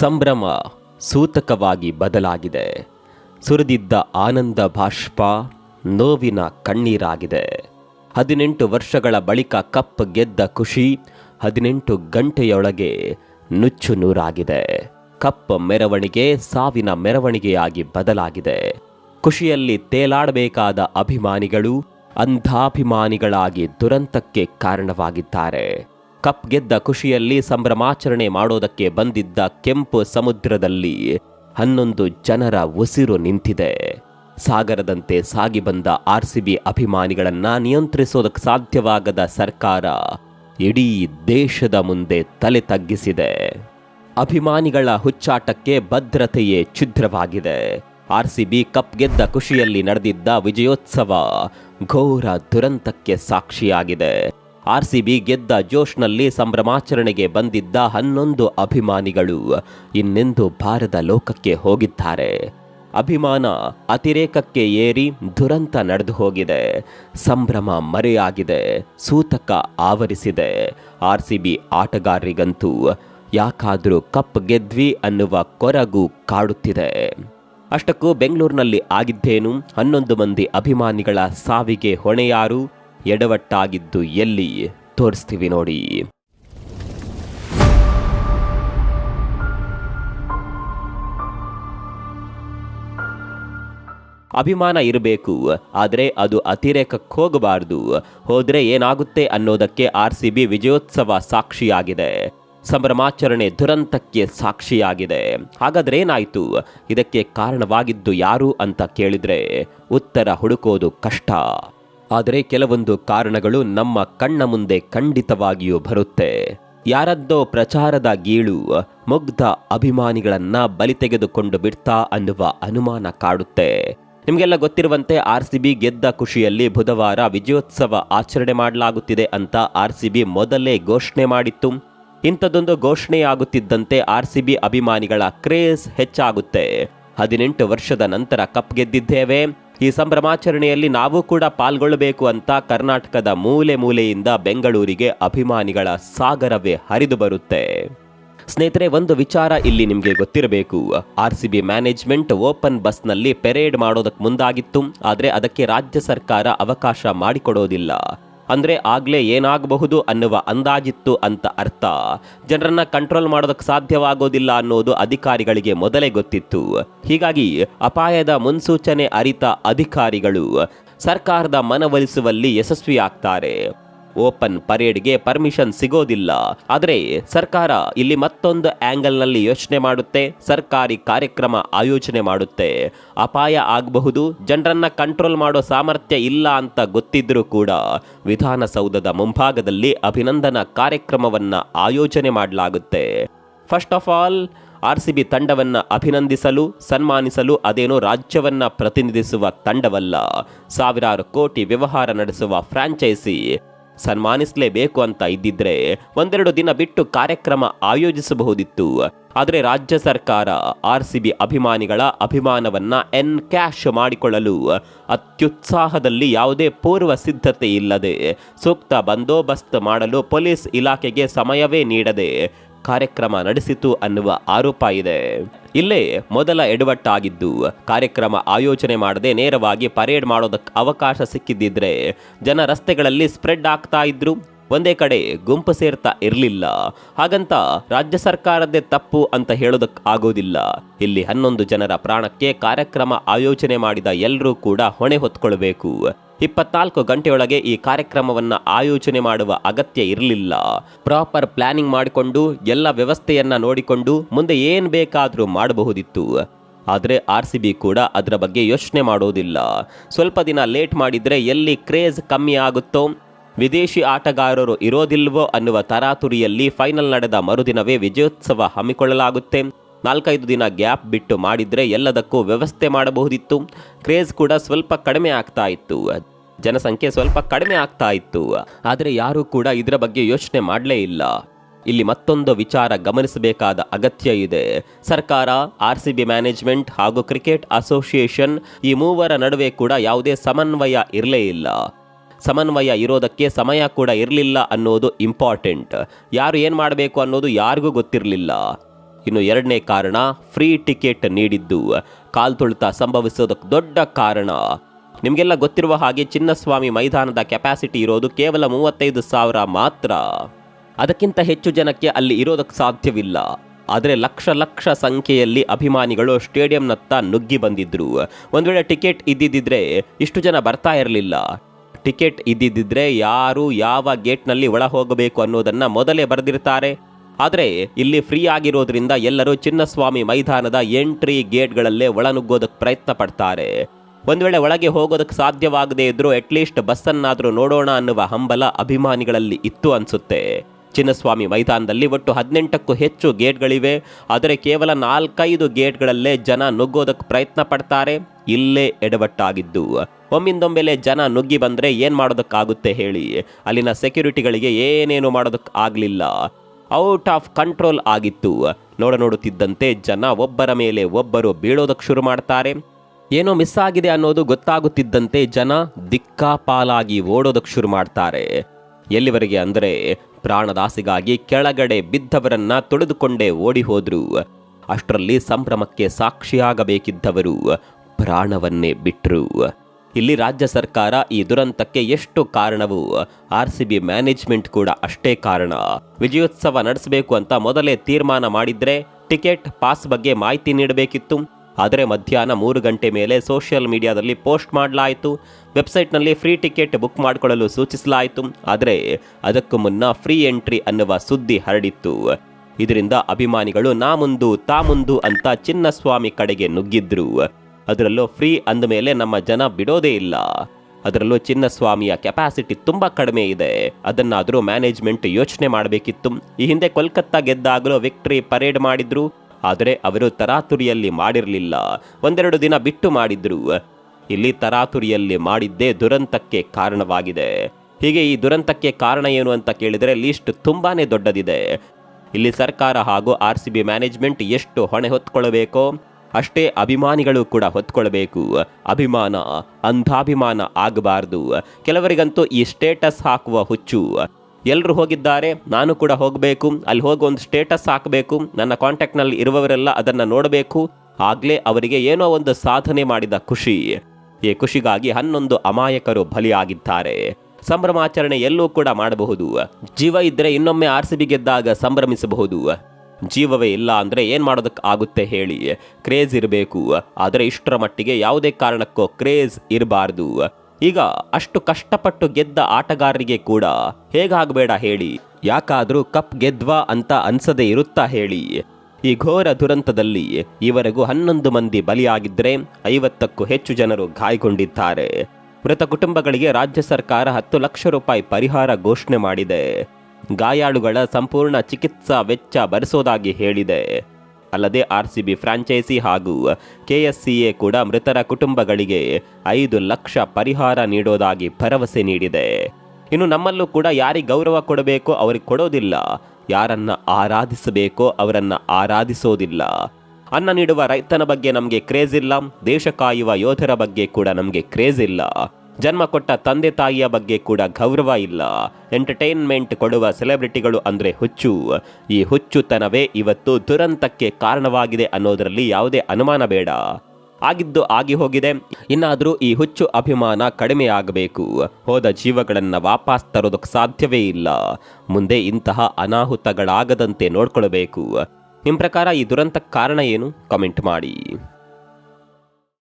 ಸಂಭ್ರಮ ಸೂತಕವಾಗಿ ಬದಲಾಗಿದೆ. ಸುರಿದಿದ್ದ ಆನಂದ ಬಾಷ್ಪ ನೋವಿನ ಕಣ್ಣೀರಾಗಿದೆ. ಹದಿನೆಂಟು ವರ್ಷಗಳ ಬಳಿಕ ಕಪ್ ಗೆದ್ದ ಖುಷಿ ಹದಿನೆಂಟು ಗಂಟೆಯೊಳಗೆ ನುಚ್ಚು ನೂರಾಗಿದೆ. ಕಪ್ ಮೆರವಣಿಗೆ ಸಾವಿನ ಮೆರವಣಿಗೆಯಾಗಿ ಬದಲಾಗಿದೆ. ಖುಷಿಯಲ್ಲಿ ತೇಲಾಡಬೇಕಾದ ಅಭಿಮಾನಿಗಳು ಅಂಧಾಭಿಮಾನಿಗಳಾಗಿ ದುರಂತಕ್ಕೆ ಕಾರಣವಾಗಿದ್ದಾರೆ. ಕಪ್ ಗೆದ್ದ ಖುಷಿಯಲ್ಲಿ ಸಂಭ್ರಮಾಚರಣೆ ಮಾಡೋದಕ್ಕೆ ಬಂದಿದ್ದ ಕೆಂಪು ಸಮುದ್ರದಲ್ಲಿ ಹನ್ನೊಂದು ಜನರ ಉಸಿರು ನಿಂತಿದೆ. ಸಾಗರದಂತೆ ಸಾಗಿ ಬಂದ ಆರ್ ಸಿ ಬಿ ಅಭಿಮಾನಿಗಳನ್ನ ನಿಯಂತ್ರಿಸೋದಕ್ಕೆ ಸಾಧ್ಯವಾಗದ ಸರ್ಕಾರ ಇಡೀ ದೇಶದ ಮುಂದೆ ತಲೆ ತಗ್ಗಿಸಿದೆ. ಅಭಿಮಾನಿಗಳ ಹುಚ್ಚಾಟಕ್ಕೆ ಭದ್ರತೆಯೇ ಛಿದ್ರವಾಗಿದೆ. ಆರ್ ಸಿ ಬಿ ಕಪ್ ಗೆದ್ದ ಖುಷಿಯಲ್ಲಿ ನಡೆದಿದ್ದ ವಿಜಯೋತ್ಸವ ಘೋರ ದುರಂತಕ್ಕೆ ಸಾಕ್ಷಿಯಾಗಿದೆ. ಆರ್ಸಿಬಿ ಗೆದ್ದ ಜೋಶ್ನಲ್ಲಿ ಸಂಭ್ರಮಾಚರಣೆಗೆ ಬಂದಿದ್ದ ಹನ್ನೊಂದು ಅಭಿಮಾನಿಗಳು ಇನ್ನೆಂದು ಭಾರದ ಲೋಕಕ್ಕೆ ಹೋಗಿದ್ದಾರೆ. ಅಭಿಮಾನ ಅತಿರೇಕಕ್ಕೆ ಏರಿ ದುರಂತ ನಡೆದು ಹೋಗಿದೆ. ಸಂಭ್ರಮ ಮರೆಯಾಗಿದೆ. ಸೂತಕ ಆವರಿಸಿದೆ. ಆರ್ ಸಿ ಆಟಗಾರರಿಗಂತೂ ಯಾಕಾದರೂ ಕಪ್ ಗೆದ್ವಿ ಅನ್ನುವ ಕೊರಗು ಕಾಡುತ್ತಿದೆ. ಅಷ್ಟಕ್ಕೂ ಬೆಂಗಳೂರಿನಲ್ಲಿ ಆಗಿದ್ದೇನು? ಹನ್ನೊಂದು ಮಂದಿ ಅಭಿಮಾನಿಗಳ ಸಾವಿಗೆ ಹೊಣೆಯಾರು ಎಡವಟ್ಟಾಗಿದ್ದು ಎಲ್ಲಿ ತೋರಿಸ್ತೀವಿ ನೋಡಿ. ಅಭಿಮಾನ ಇರಬೇಕು, ಆದರೆ ಅದು ಅತಿರೇಕಕ್ಕೆ ಹೋಗಬಾರದು. ಹೋದರೆ ಏನಾಗುತ್ತೆ ಅನ್ನೋದಕ್ಕೆ ಆರ್ ಸಿ ಬಿ ವಿಜಯೋತ್ಸವ ಸಾಕ್ಷಿಯಾಗಿದೆ. ಸಂಭ್ರಮಾಚರಣೆ ದುರಂತಕ್ಕೆ ಸಾಕ್ಷಿಯಾಗಿದೆ. ಹಾಗಾದ್ರೆ ಏನಾಯ್ತು? ಇದಕ್ಕೆ ಕಾರಣವಾಗಿದ್ದು ಯಾರು ಅಂತ ಕೇಳಿದ್ರೆ ಉತ್ತರ ಹುಡುಕೋದು ಕಷ್ಟ. ಆದರೆ ಕೆಲವೊಂದು ಕಾರಣಗಳು ನಮ್ಮ ಕಣ್ಣ ಮುಂದೆ ಖಂಡಿತವಾಗಿಯೂ ಬರುತ್ತೆ. ಯಾರದ್ದೋ ಪ್ರಚಾರದ ಗೀಳು, ಮುಗ್ಧ ಅಭಿಮಾನಿಗಳನ್ನ ಬಲಿ ತೆಗೆದುಕೊಂಡು ಬಿಡ್ತಾ ಅನ್ನುವ ಅನುಮಾನ ಕಾಡುತ್ತೆ. ನಿಮಗೆಲ್ಲ ಗೊತ್ತಿರುವಂತೆ ಆರ್ ಸಿ ಬಿ ಗೆದ್ದ ಖುಷಿಯಲ್ಲಿ ಬುಧವಾರ ವಿಜಯೋತ್ಸವ ಆಚರಣೆ ಮಾಡಲಾಗುತ್ತಿದೆ ಅಂತ ಆರ್ ಸಿ ಬಿ ಮೊದಲೇ ಘೋಷಣೆ ಮಾಡಿತ್ತು. ಇಂಥದ್ದೊಂದು ಘೋಷಣೆಯಾಗುತ್ತಿದ್ದಂತೆ ಆರ್ ಸಿ ಬಿ ಅಭಿಮಾನಿಗಳ ಕ್ರೇಜ್ ಹೆಚ್ಚಾಗುತ್ತೆ. ಹದಿನೆಂಟು ವರ್ಷದ ನಂತರ ಕಪ್ ಗೆದ್ದಿದ್ದೇವೆ. ಈ ಸಂಭ್ರಮಾಚರಣೆಯಲ್ಲಿ ನಾವು ಕೂಡ ಪಾಲ್ಗೊಳ್ಳಬೇಕು ಅಂತ ಕರ್ನಾಟಕದ ಮೂಲೆ ಮೂಲೆಯಿಂದ ಬೆಂಗಳೂರಿಗೆ ಅಭಿಮಾನಿಗಳ ಸಾಗರವೇ ಹರಿದು ಬರುತ್ತೆ. ಸ್ನೇಹಿತರೆ, ಒಂದು ವಿಚಾರ ಇಲ್ಲಿ ನಿಮಗೆ ಗೊತ್ತಿರಬೇಕು. R C B management open ಬಸ್ನಲ್ಲಿ ಪೆರೇಡ್ ಮಾಡೋದಕ್ಕೆ ಮುಂದಾಗಿತ್ತು. ಆದರೆ ಅದಕ್ಕೆ ರಾಜ್ಯ ಸರ್ಕಾರ ಅವಕಾಶ ಮಾಡಿಕೊಡೋದಿಲ್ಲ. ಅಂದ್ರೆ ಆಗಲೇ ಏನಾಗಬಹುದು ಅನ್ನುವ ಅಂದಾಜಿತ್ತು ಅಂತ ಅರ್ಥ. ಜನರನ್ನು ಕಂಟ್ರೋಲ್ ಮಾಡೋದಕ್ಕೆ ಸಾಧ್ಯವಾಗೋದಿಲ್ಲ ಅನ್ನೋದು ಅಧಿಕಾರಿಗಳಿಗೆ ಮೊದಲೇ ಗೊತ್ತಿತ್ತು. ಹೀಗಾಗಿ ಅಪಾಯದ ಮುನ್ಸೂಚನೆ ಅರಿತ ಅಧಿಕಾರಿಗಳು ಸರ್ಕಾರದ ಮನವೊಲಿಸುವಲ್ಲಿ ಯಶಸ್ವಿಯಾಗ್ತಾರೆ. ಓಪನ್ ಪರೇಡ್ಗೆ ಪರ್ಮಿಷನ್ ಸಿಗೋದಿಲ್ಲ. ಆದರೆ ಸರ್ಕಾರ ಇಲ್ಲಿ ಮತ್ತೊಂದು ಆಂಗಲ್ನಲ್ಲಿ ಯೋಚನೆ ಮಾಡುತ್ತೆ, ಸರ್ಕಾರಿ ಕಾರ್ಯಕ್ರಮ ಆಯೋಜನೆ ಮಾಡುತ್ತೆ. ಅಪಾಯ ಆಗಬಹುದು, ಜನರನ್ನ ಕಂಟ್ರೋಲ್ ಮಾಡೋ ಸಾಮರ್ಥ್ಯ ಇಲ್ಲ ಅಂತ ಗೊತ್ತಿದ್ರೂ ಕೂಡ ವಿಧಾನಸೌಧದ ಮುಂಭಾಗದಲ್ಲಿ ಅಭಿನಂದನಾ ಕಾರ್ಯಕ್ರಮವನ್ನ ಆಯೋಜನೆ ಮಾಡಲಾಗುತ್ತೆ. First of all R C B ತಂಡವನ್ನು ಅಭಿನಂದಿಸಲು, ಸನ್ಮಾನಿಸಲು ಅದೇನೋ ರಾಜ್ಯವನ್ನ ಪ್ರತಿನಿಧಿಸುವ ತಂಡವಲ್ಲ. ಸಾವಿರಾರು ಕೋಟಿ ವ್ಯವಹಾರ ನಡೆಸುವ ಫ್ರಾಂಚೈಸಿ ಸನ್ಮಾನಿಸಲೇಬೇಕು ಅಂತ ಇದ್ದಿದ್ರೆ ಒಂದೆರಡು ದಿನ ಬಿಟ್ಟು ಕಾರ್ಯಕ್ರಮ ಆಯೋಜಿಸಬಹುದಿತ್ತು. ಆದರೆ ರಾಜ್ಯ ಸರ್ಕಾರ ಆರ್ ಸಿ ಬಿ ಅಭಿಮಾನಿಗಳ ಅಭಿಮಾನವನ್ನ ಎನ್ ಕ್ಯಾಶ್ ಮಾಡಿಕೊಳ್ಳಲು ಅತ್ಯುತ್ಸಾಹದಲ್ಲಿ ಯಾವುದೇ ಪೂರ್ವ ಸಿದ್ಧತೆ ಇಲ್ಲದೆ ಸೂಕ್ತ ಬಂದೋಬಸ್ತ್ ಮಾಡಲು ಪೊಲೀಸ್ ಇಲಾಖೆಗೆ ಸಮಯವೇ ನೀಡದೆ ಕಾರ್ಯಕ್ರಮ ನಡೆಸಿತು ಅನ್ನುವ ಆರೋಪ ಇದೆ. ಇಲ್ಲೇ ಮೊದಲ ಎಡವಟ್ಟಾಗಿದ್ದು, ಕಾರ್ಯಕ್ರಮ ಆಯೋಜನೆ ಮಾಡದೆ ನೇರವಾಗಿ ಪರೇಡ್ ಮಾಡೋದಕ್ಕೆ ಅವಕಾಶ ಸಿಕ್ಕಿದ್ದಿದ್ರೆ ಜನ ರಸ್ತೆಗಳಲ್ಲಿ ಸ್ಪ್ರೆಡ್ ಆಗ್ತಾ ಇದ್ರು. ಒಂದೇ ಕಡೆ ಗುಂಪು ಸೇರ್ತಾ ಇರಲಿಲ್ಲ. ಹಾಗಂತ ರಾಜ್ಯ ಸರ್ಕಾರದ್ದೇ ತಪ್ಪು ಅಂತ ಹೇಳೋದಕ್ಕೆ ಆಗೋದಿಲ್ಲ. ಇಲ್ಲಿ ಹನ್ನೊಂದು ಜನರ ಪ್ರಾಣಕ್ಕೆ ಕಾರ್ಯಕ್ರಮ ಆಯೋಜನೆ ಮಾಡಿದ ಎಲ್ಲರೂ ಕೂಡ ಹೊಣೆ ಹೊತ್ಕೊಳ್ಬೇಕು. ಇಪ್ಪತ್ನಾಲ್ಕು ಗಂಟೆಯೊಳಗೆ ಈ ಕಾರ್ಯಕ್ರಮವನ್ನು ಆಯೋಜನೆ ಮಾಡುವ ಅಗತ್ಯ ಇರಲಿಲ್ಲ. ಪ್ರಾಪರ್ ಪ್ಲಾನಿಂಗ್ ಮಾಡಿಕೊಂಡು ಎಲ್ಲ ವ್ಯವಸ್ಥೆಯನ್ನ ನೋಡಿಕೊಂಡು ಮುಂದೆ ಏನು ಬೇಕಾದರೂ ಮಾಡಬಹುದಿತ್ತು. ಆದರೆ ಆರ್ ಸಿ ಬಿ ಕೂಡ ಅದರ ಬಗ್ಗೆ ಯೋಚನೆ ಮಾಡೋದಿಲ್ಲ. ಸ್ವಲ್ಪ ದಿನ ಲೇಟ್ ಮಾಡಿದರೆ ಎಲ್ಲಿ ಕ್ರೇಜ್ ಕಮ್ಮಿ ಆಗುತ್ತೋ, ವಿದೇಶಿ ಆಟಗಾರರು ಇರೋದಿಲ್ವೋ ಅನ್ನುವ ತರಾತುರಿಯಲ್ಲಿ ಫೈನಲ್ ನಡೆದ ಮರುದಿನವೇ ವಿಜಯೋತ್ಸವ ಹಮ್ಮಿಕೊಳ್ಳಲಾಗುತ್ತೆ. ನಾಲ್ಕೈದು ದಿನ ಗ್ಯಾಪ್ ಬಿಟ್ಟು ಮಾಡಿದರೆ ಎಲ್ಲದಕ್ಕೂ ವ್ಯವಸ್ಥೆ ಮಾಡಬಹುದಿತ್ತು. ಕ್ರೇಜ್ ಕೂಡ ಸ್ವಲ್ಪ ಕಡಿಮೆ ಆಗ್ತಾ ಇತ್ತು. ಜನಸಂಖ್ಯೆ ಸ್ವಲ್ಪ ಕಡಿಮೆ ಆಗ್ತಾ ಇತ್ತು. ಆದರೆ ಯಾರೂ ಕೂಡ ಇದರ ಬಗ್ಗೆ ಯೋಚನೆ ಮಾಡಲೇ ಇಲ್ಲ. ಇಲ್ಲಿ ಮತ್ತೊಂದು ವಿಚಾರ ಗಮನಿಸಬೇಕಾದ ಅಗತ್ಯ ಇದೆ. ಸರ್ಕಾರ, ಆರ್ ಸಿ ಬಿ ಮ್ಯಾನೇಜ್ಮೆಂಟ್ ಹಾಗೂ ಕ್ರಿಕೆಟ್ ಅಸೋಸಿಯೇಷನ್ ಈ ಮೂವರ ನಡುವೆ ಕೂಡ ಯಾವುದೇ ಸಮನ್ವಯ ಇರಲೇ ಇಲ್ಲ. ಸಮನ್ವಯ ಇರೋದಕ್ಕೆ ಸಮಯ ಕೂಡ ಇರಲಿಲ್ಲ ಅನ್ನೋದು ಇಂಪಾರ್ಟೆಂಟ್. ಯಾರು ಏನು ಮಾಡಬೇಕು ಅನ್ನೋದು ಯಾರಿಗೂ ಗೊತ್ತಿರಲಿಲ್ಲ. ಇನ್ನು ಎರಡನೇ ಕಾರಣ ಫ್ರೀ ಟಿಕೆಟ್ ನೀಡಿದ್ದು. ಕಾಲ್ ತುಳಿತ ಸಂಭವಿಸೋದಕ್ಕೆ ದೊಡ್ಡ ಕಾರಣ. ನಿಮಗೆಲ್ಲ ಗೊತ್ತಿರುವ ಹಾಗೆ ಚಿನ್ನಸ್ವಾಮಿ ಮೈದಾನದ ಕೆಪಾಸಿಟಿ ಇರೋದು ಕೇವಲ ಮೂವತ್ತೈದು ಸಾವಿರ ಮಾತ್ರ. ಅದಕ್ಕಿಂತ ಹೆಚ್ಚು ಜನಕ್ಕೆ ಅಲ್ಲಿ ಇರೋದಕ್ಕೆ ಸಾಧ್ಯವಿಲ್ಲ. ಆದರೆ ಲಕ್ಷ ಲಕ್ಷ ಸಂಖ್ಯೆಯಲ್ಲಿ ಅಭಿಮಾನಿಗಳು ಸ್ಟೇಡಿಯಂನತ್ತ ನುಗ್ಗಿ ಬಂದಿದ್ದರು ಒಂದು ವೇಳೆ ಟಿಕೆಟ್ ಇದ್ದಿದ್ದಿದ್ರೆ ಇಷ್ಟು ಜನ ಬರ್ತಾ ಇರಲಿಲ್ಲ. ಟಿಕೆಟ್ ಇದ್ದಿದ್ದಿದ್ರೆ ಯಾರು ಯಾವ ಗೇಟ್ನಲ್ಲಿ ಒಳ ಹೋಗಬೇಕು ಅನ್ನೋದನ್ನು ಮೊದಲೇ ಬರೆದಿರ್ತಾರೆ. ಆದರೆ ಇಲ್ಲಿ ಫ್ರೀ ಆಗಿರೋದ್ರಿಂದ ಎಲ್ಲರೂ ಚಿನ್ನಸ್ವಾಮಿ ಮೈದಾನದ ಎಂಟ್ರಿ ಗೇಟ್ಗಳಲ್ಲೇ ಒಳನುಗ್ಗೋದಕ್ಕೆ ಪ್ರಯತ್ನ ಪಡ್ತಾರೆ. ಒಂದು ವೇಳೆ ಒಳಗೆ ಹೋಗೋದಕ್ಕೆ ಸಾಧ್ಯವಾಗದೇ ಇದ್ರೂ ಅಟ್ಲೀಸ್ಟ್ ಬಸ್ಸನ್ನಾದರೂ ನೋಡೋಣ ಅನ್ನುವ ಹಂಬಲ ಅಭಿಮಾನಿಗಳಲ್ಲಿ ಇತ್ತು ಅನಿಸುತ್ತೆ. ಚಿನ್ನಸ್ವಾಮಿ ಮೈದಾನದಲ್ಲಿ ಒಟ್ಟು ಹದಿನೆಂಟಕ್ಕೂ ಹೆಚ್ಚು ಗೇಟ್ಗಳಿವೆ ಆದರೆ ಕೇವಲ ನಾಲ್ಕೈದು ಗೇಟ್ಗಳಲ್ಲೇ ಜನ ನುಗ್ಗೋದಕ್ಕೆ ಪ್ರಯತ್ನ ಪಡ್ತಾರೆ. ಇಲ್ಲೇ ಎಡವಟ್ಟಾಗಿದ್ದು. ಒಮ್ಮಿಂದೊಮ್ಮೆಲೆ ಜನ ನುಗ್ಗಿ ಬಂದರೆ ಏನು ಮಾಡೋದಕ್ಕಾಗುತ್ತೆ ಹೇಳಿ. ಅಲ್ಲಿನ ಸೆಕ್ಯೂರಿಟಿಗಳಿಗೆ ಏನೇನು ಮಾಡೋದಕ್ಕೆ ಆಗ್ಲಿಲ್ಲ. ಔಟ್ ಆಫ್ ಕಂಟ್ರೋಲ್ ಆಗಿತ್ತು. ನೋಡ ನೋಡುತ್ತಿದ್ದಂತೆ ಜನ ಒಬ್ಬರ ಮೇಲೆ ಒಬ್ಬರು ಬೀಳೋದಕ್ಕೆ ಶುರು ಮಾಡ್ತಾರೆ. ಏನೋ ಮಿಸ್ ಆಗಿದೆ ಅನ್ನೋದು ಗೊತ್ತಾಗುತ್ತಿದ್ದಂತೆ ಜನ ದಿಕ್ಕಾಪಾಲಾಗಿ ಓಡೋದಕ್ಕೆ ಶುರು ಮಾಡ್ತಾರೆ. ಎಲ್ಲಿವರೆಗೆ ಅಂದರೆ ಪ್ರಾಣದಾಸಿಗಾಗಿ ಕೆಳಗಡೆ ಬಿದ್ದವರನ್ನ ತುಳಿದುಕೊಂಡೇ ಓಡಿ ಹೋದ್ರು. ಅಷ್ಟರಲ್ಲಿ ಸಂಭ್ರಮಕ್ಕೆ ಸಾಕ್ಷಿಯಾಗಬೇಕಿದ್ದವರು ಪ್ರಾಣವನ್ನೇ ಬಿಟ್ರು. ಇಲ್ಲಿ ರಾಜ್ಯ ಸರ್ಕಾರ ಈ ದುರಂತಕ್ಕೆ ಎಷ್ಟು ಕಾರಣವು? ಆರ್ ಸಿ ಬಿ ಮ್ಯಾನೇಜ್ಮೆಂಟ್ ಕೂಡ ಅಷ್ಟೇ ಕಾರಣ. ವಿಜಯೋತ್ಸವ ನಡೆಸಬೇಕು ಅಂತ ಮೊದಲೇ ತೀರ್ಮಾನ ಮಾಡಿದ್ರೆ ಟಿಕೆಟ್ ಪಾಸ್ ಬಗ್ಗೆ ಮಾಹಿತಿ ನೀಡಬೇಕಿತ್ತು. ಆದರೆ ಮಧ್ಯಾಹ್ನ ಮೂರು ಗಂಟೆ ಮೇಲೆ ಸೋಷಿಯಲ್ ಮೀಡಿಯಾದಲ್ಲಿ ಪೋಸ್ಟ್ ಮಾಡಲಾಯಿತು. ವೆಬ್ಸೈಟ್ನಲ್ಲಿ ಫ್ರೀ ಟಿಕೆಟ್ ಬುಕ್ ಮಾಡಿಕೊಳ್ಳಲು ಸೂಚಿಸಲಾಯಿತು. ಆದರೆ ಅದಕ್ಕೂ ಮುನ್ನ ಫ್ರೀ ಎಂಟ್ರಿ ಅನ್ನುವ ಸುದ್ದಿ ಹರಡಿತ್ತು. ಇದರಿಂದ ಅಭಿಮಾನಿಗಳು ನಾ ಮುಂದು ತಾ ಮುಂದು ಅಂತ ಚಿನ್ನಸ್ವಾಮಿ ಕಡೆಗೆ ನುಗ್ಗಿದ್ರು. ಅದರಲ್ಲೂ ಫ್ರೀ ಅಂದ ಮೇಲೆ ನಮ್ಮ ಜನ ಬಿಡೋದೇ ಇಲ್ಲ. ಅದರಲ್ಲೂ ಚಿನ್ನಸ್ವಾಮಿಯ ಕೆಪಾಸಿಟಿ ತುಂಬಾ ಕಡಿಮೆ ಇದೆ. ಅದನ್ನಾದರೂ ಮ್ಯಾನೇಜ್ಮೆಂಟ್ ಯೋಚನೆ ಮಾಡಬೇಕಿತ್ತು. ಈ ಹಿಂದೆ ಕೋಲ್ಕತ್ತಾ ಗೆದ್ದಾಗಲೂ ವಿಕ್ಟ್ರಿ ಪರೇಡ್ ಮಾಡಿದ್ರು. ಆದರೆ ಅವರು ತರಾತುರಿಯಲ್ಲಿ ಮಾಡಿರಲಿಲ್ಲ. ಒಂದೆರಡು ದಿನ ಬಿಟ್ಟು ಮಾಡಿದ್ರು. ಇಲ್ಲಿ ತರಾತುರಿಯಲ್ಲಿ ಮಾಡಿದ್ದೇ ದುರಂತಕ್ಕೆ ಕಾರಣವಾಗಿದೆ. ಹೀಗೆ ಈ ದುರಂತಕ್ಕೆ ಕಾರಣ ಏನು ಅಂತ ಕೇಳಿದರೆ ಲಿಸ್ಟ್ ತುಂಬಾನೇ ದೊಡ್ಡದಿದೆ. ಇಲ್ಲಿ ಸರ್ಕಾರ ಹಾಗೂ ಆರ್ ಸಿ ಬಿ ಮ್ಯಾನೇಜ್ಮೆಂಟ್ ಎಷ್ಟು ಹೊಣೆ ಹೊತ್ಕೊಳ್ಳಬೇಕೋ ಅಷ್ಟೇ ಅಭಿಮಾನಿಗಳು ಕೂಡ ಹೊತ್ಕೊಳ್ಬೇಕು. ಅಭಿಮಾನ, ಅಂಧಾಭಿಮಾನ ಆಗಬಾರ್ದು. ಕೆಲವರಿಗಂತೂ ಈ ಸ್ಟೇಟಸ್ ಹಾಕುವ ಹುಚ್ಚು. ಎಲ್ಲರೂ ಹೋಗಿದ್ದಾರೆ, ನಾನು ಕೂಡ ಹೋಗಬೇಕು. ಅಲ್ಲಿ ಹೋಗಿ ಒಂದು ಸ್ಟೇಟಸ್ ಹಾಕಬೇಕು. ನನ್ನ ಕಾಂಟ್ಯಾಕ್ಟ್ನಲ್ಲಿ ಇರುವವರೆಲ್ಲ ಅದನ್ನು ನೋಡಬೇಕು. ಆಗಲೇ ಅವರಿಗೆ ಏನೋ ಒಂದು ಸಾಧನೆ ಮಾಡಿದ ಖುಷಿ. ಈ ಖುಷಿಗಾಗಿ ಹನ್ನೊಂದು ಅಮಾಯಕರು ಬಲಿಯಾಗಿದ್ದಾರೆ. ಸಂಭ್ರಮಾಚರಣೆ ಎಲ್ಲೂ ಕೂಡ ಮಾಡಬಹುದು. ಜೀವ ಇದ್ದರೆ ಇನ್ನೊಮ್ಮೆ ಆರ್ ಸಿ ಬಿ ಗೆದ್ದಾಗ ಸಂಭ್ರಮಿಸಬಹುದು. ಜೀವವೇ ಇಲ್ಲ ಅಂದರೆ ಏನು ಮಾಡೋದಕ್ಕೆ ಆಗುತ್ತೆ ಹೇಳಿ. ಕ್ರೇಜ್ ಇರಬೇಕು. ಆದರೆ ಇಷ್ಟರ ಮಟ್ಟಿಗೆ ಯಾವುದೇ ಕಾರಣಕ್ಕೂ ಕ್ರೇಜ್ ಇರಬಾರ್ದು. ಈಗ ಅಷ್ಟು ಕಷ್ಟಪಟ್ಟು ಗೆದ್ದ ಆಟಗಾರರಿಗೆ ಕೂಡ ಹೇಗಾಗಬೇಡ ಹೇಳಿ. ಯಾಕಾದರೂ ಕಪ್ ಗೆದ್ವಾ ಅಂತ ಅನ್ಸದೆ ಇರುತ್ತಾ ಹೇಳಿ. ಈ ಘೋರ ದುರಂತದಲ್ಲಿ ಈವರೆಗೂ ಹನ್ನೊಂದು ಮಂದಿ ಬಲಿಯಾಗಿದ್ದರೆ ಐವತ್ತಕ್ಕೂ ಹೆಚ್ಚು ಜನರು ಗಾಯಗೊಂಡಿದ್ದಾರೆ. ಮೃತ ಕುಟುಂಬಗಳಿಗೆ ರಾಜ್ಯ ಸರ್ಕಾರ ಹತ್ತು ಲಕ್ಷ ರೂಪಾಯಿ ಪರಿಹಾರ ಘೋಷಣೆ ಮಾಡಿದೆ. ಗಾಯಾಳುಗಳ ಸಂಪೂರ್ಣ ಚಿಕಿತ್ಸಾ ವೆಚ್ಚ ಭರಿಸೋದಾಗಿ ಹೇಳಿದೆ. ಅಲ್ಲದೆ ಆರ್ಸಿಬಿ ಫ್ರಾಂಚೈಸಿ ಹಾಗೂ ಕೆಎಸ್ಸಿಎ ಕೂಡ ಮೃತರ ಕುಟುಂಬಗಳಿಗೆ ಐದು ಲಕ್ಷ ಪರಿಹಾರ ನೀಡೋದಾಗಿ ಭರವಸೆ ನೀಡಿದೆ. ಇನ್ನು ನಮ್ಮಲ್ಲೂ ಕೂಡ ಯಾರಿಗೆ ಗೌರವ ಕೊಡಬೇಕೋ ಅವ್ರಿಗೆ ಕೊಡೋದಿಲ್ಲ. ಯಾರನ್ನ ಆರಾಧಿಸಬೇಕೋ ಅವರನ್ನ ಆರಾಧಿಸೋದಿಲ್ಲ. ಅನ್ನ ನೀಡುವ ರೈತನ ಬಗ್ಗೆ ನಮಗೆ ಕ್ರೇಜ್ ಇಲ್ಲ. ದೇಶ ಕಾಯುವ ಯೋಧರ ಬಗ್ಗೆ ಕೂಡ ನಮಗೆ ಕ್ರೇಜ್ ಇಲ್ಲ. ಜನ್ಮ ಕೊಟ್ಟ ತಂದೆ ತಾಯಿಯ ಬಗ್ಗೆ ಕೂಡ ಗೌರವ ಇಲ್ಲ. ಎಂಟರ್ಟೈನ್ಮೆಂಟ್ ಕೊಡುವ ಸೆಲೆಬ್ರಿಟಿಗಳು ಅಂದರೆ ಹುಚ್ಚು. ಈ ಹುಚ್ಚುತನವೇ ಇವತ್ತು ದುರಂತಕ್ಕೆ ಕಾರಣವಾಗಿದೆ ಅನ್ನೋದರಲ್ಲಿ ಯಾವುದೇ ಅನುಮಾನ ಬೇಡ. ಆಗಿದ್ದು ಆಗಿ ಹೋಗಿದೆ. ಇನ್ನಾದರೂ ಈ ಹುಚ್ಚು ಅಭಿಮಾನ ಕಡಿಮೆ ಆಗಬೇಕು. ಹೋದ ಜೀವಗಳನ್ನು ವಾಪಸ್ ತರೋದಕ್ಕೆ ಸಾಧ್ಯವೇ ಇಲ್ಲ. ಮುಂದೆ ಇಂತಹ ಅನಾಹುತಗಳಾಗದಂತೆ ನೋಡ್ಕೊಳ್ಬೇಕು. ನಿಮ್ಮ ಪ್ರಕಾರ ಈ ದುರಂತಕ್ಕೆ ಕಾರಣ ಏನು? ಕಮೆಂಟ್ ಮಾಡಿ.